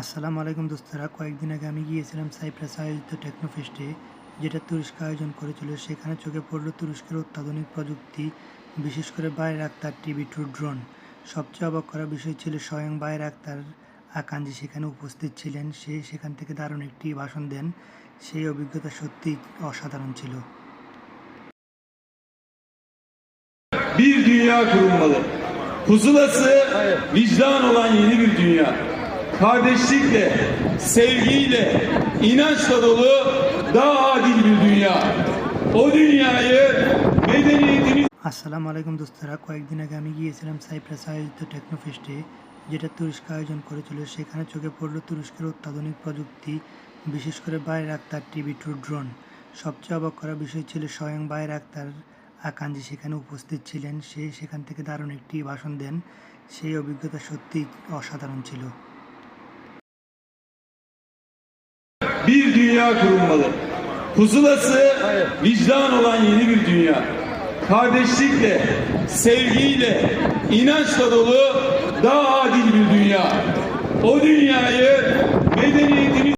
আসসালামু আলাইকুম দোস্তরা, কয়েকদিন আগে আমি গিয়েছিলাম সাইপ্রাস আয়োজিত টেকনোফেস্টে, যেটা তুরস্ক আয়োজন করেছিল সেখানে চোখে পড়ল তুরস্কের অত্যাধুনিক প্রযুক্তি, বিশেষ করে বাইরে আক্তার টিভি টু ড্রোন সবচেয়ে অবাক করা বিষয় ছিল স্বয়ং বাইরে আক্তার আকাঞ্জি সেখানে উপস্থিত ছিলেন সে সেখান থেকে দারুণ একটি ভাষণ দেন সেই অভিজ্ঞতা সত্যিই অসাধারণ ছিল bir dünya kurulmalı. Vicdan olan yeni bir dünya. Kardeşlikle, sevgiyle, inançla dolu daha adil bir dünya. O dünyayı medeniyetimiz আসসালামু আলাইকুম দোস্তরা কয়েকদিন আগে আমি গিয়েছিলাম সাইপ্রাস আয়োজিত টেকনোফেস্টে যেটা তুরস্ক আয়োজন করেছিল সেখানে চোখে পড়ল তুরস্কের অত্যাধুনিক প্রযুক্তি বিশেষ করে বাইরে আক্তার টিভি টু ড্রোন সবচেয়ে অবাক করা বিষয় ছিল স্বয়ং বাইরে আক্তার আকাঞ্জি সেখানে উপস্থিত ছিলেন সে সেখান থেকে দারুণ একটি ভাষণ দেন সেই অভিজ্ঞতা সত্যিই অসাধারণ ছিল bir dünya kurulmalı. Pusulası vicdan olan yeni bir dünya. Kardeşlikle, sevgiyle, inançla dolu daha adil bir dünya. O dünyayı medeniyetimiz